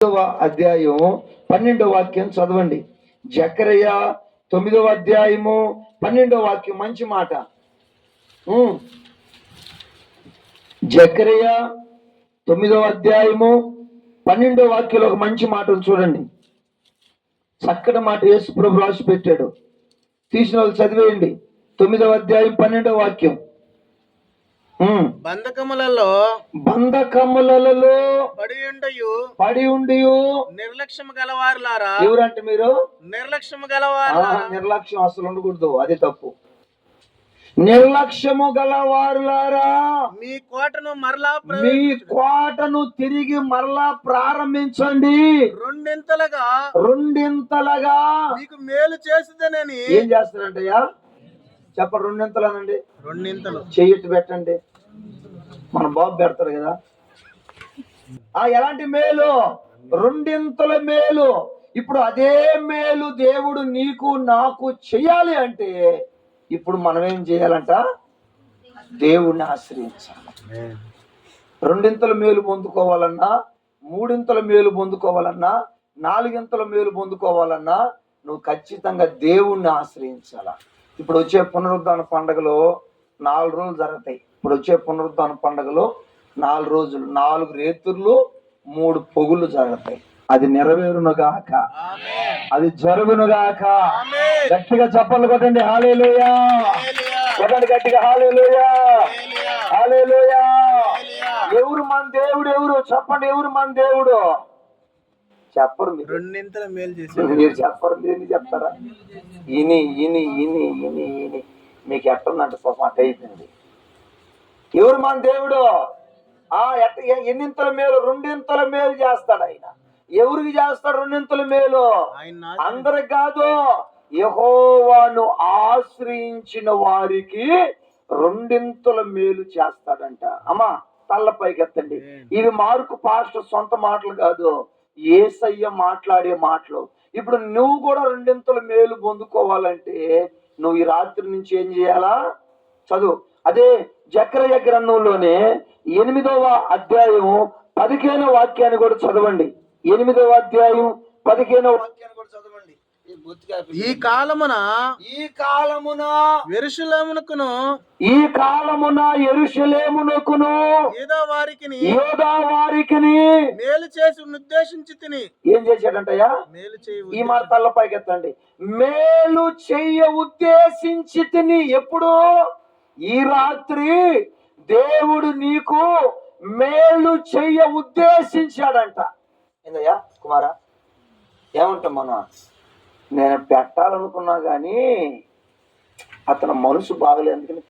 తొమ్మిదవ అధ్యాయం పన్నెండవ వాక్యం చదవండి. జకరయ్య తొమ్మిదవ అధ్యాయము పన్నెండవ వాక్యం మంచి మాట. జకరయ్య తొమ్మిదవ అధ్యాయము పన్నెండవ వాక్యంలో ఒక మంచి మాట చూడండి. చక్కటి మాట యేసు ప్రభు రాసి పెట్టాడు తీసిన వాళ్ళు చదివేయండి. తొమ్మిదవ అధ్యాయం పన్నెండవ వాక్యం. బంధకములలో బంధకములలో పడియుండయు పడి ఉండి నిర్లక్ష్యము గలవారులారా? ఎవరంటే మీరు? నిర్లక్ష్యము ఆ, గలవారులారా నిర్లక్ష్యం అసలు ఉండకూడదు అది తప్పు. నిర్లక్ష్యము గల వారులారా మీ కోటను మరలా మీ కోటను తిరిగి మరలా ప్రారంభించండి. రెండింతలుగా రెండింతలుగా మీకు మేలు చేస్తుందనని ఏం చేస్తారంటయ్యా? చెప్ప రెండింతలనండి. రెండింతలు. చెయ్యట్టు పెట్టండి. మన బాబు పెడతారు కదా. ఆ ఎలాంటి మేలు? రెండింతల మేలు. ఇప్పుడు అదే మేలు దేవుడు నీకు నాకు చెయ్యాలి అంటే ఇప్పుడు మనం ఏం చేయాలంట? దేవుణ్ణి ఆశ్రయించాలి. రెండింతల మేలు పొందుకోవాలన్నా మూడింతల మేలు పొందుకోవాలన్నా నాలుగింతల మేలు పొందుకోవాలన్నా నువ్వు ఖచ్చితంగా దేవుణ్ణి ఆశ్రయించాల? ఇప్పుడు వచ్చే పునరుద్ధాన పండుగలో నాలుగు రోజులు జరుగుతాయి. ఇప్పుడు వచ్చే పునరుద్ధాన పండుగలో నాలుగు రోజులు నాలుగు రేతుర్లు మూడు పొగులు జరుగుతాయి. అది నెరవేరునుగాక. అది జరుగునుగాక. గట్టిగా చప్పలు కొట్టండి. హాలేలుయా. కొట్టండి గట్టిగా. హాలేలుయా. హాలేలుయా. ఎవరు మన దేవుడు? ఎవరు? చెప్పండి. ఎవరు మన దేవుడు? చెప్పరు మీరు. రెండింతల మేలు చేసి మీరు చెప్పరు మీరు చెప్తారా? ఇని ఇని ఇని ఇని ఇని మీకు ఎట్టుందంటే పాపం అట్ట అయిపోయింది. ఎవరు మన దేవుడు? ఆ ఎట్ట ఎన్నింతల మేలు? రెండింతల మేలు చేస్తాడు ఆయన. ఎవరికి చేస్తాడు రెండింతల మేలు? అందరికి కాదు. యహోవాను ఆశ్రయించిన వారికి రెండింతల మేలు చేస్తాడంట. అమ్మా తల్ల పైకెత్తండి. ఇవి మార్కు పాస్టర్ సొంత మాటలు కాదు. ఏసయ్య మాట్లాడే మాటలు. ఇప్పుడు నువ్వు కూడా రెండింతలు మేలు పొందుకోవాలంటే నువ్వు ఈ రాత్రి నుంచి ఏం చేయాలా? చదువు. అదే జక్రయ గ్రంథంలోనే ఎనిమిదవ అధ్యాయం పదిహేనవ వాక్యాన్ని కూడా చదవండి. ఎనిమిదవ అధ్యాయం పదిహేనవ వాక్యాన్ని కూడా చదవండి. ఈ కాలమున ఈ కాలమున వెరుషులమునకును ఈ కాలమున ఎరుషలేమునకును ఏదో వారికి యోధా వారికిని మేలు చేసి ఉద్దేశించి తిని ఏం చేశాడంటయ్యా? మేలు చేయి ఈ మాట తల్లపైకి ఎత్తండి మేలు చెయ్య ఉద్దేశించి తిని ఎప్పుడు? ఈ రాత్రి దేవుడు నీకు మేలు చెయ్య ఉద్దేశించాడంట. ఏందయ్యా కుమారా? ఏమంటాం మనం? నేను పెట్టాలనుకున్నా కానీ అతను మనసు బాగలేదు. అందుకని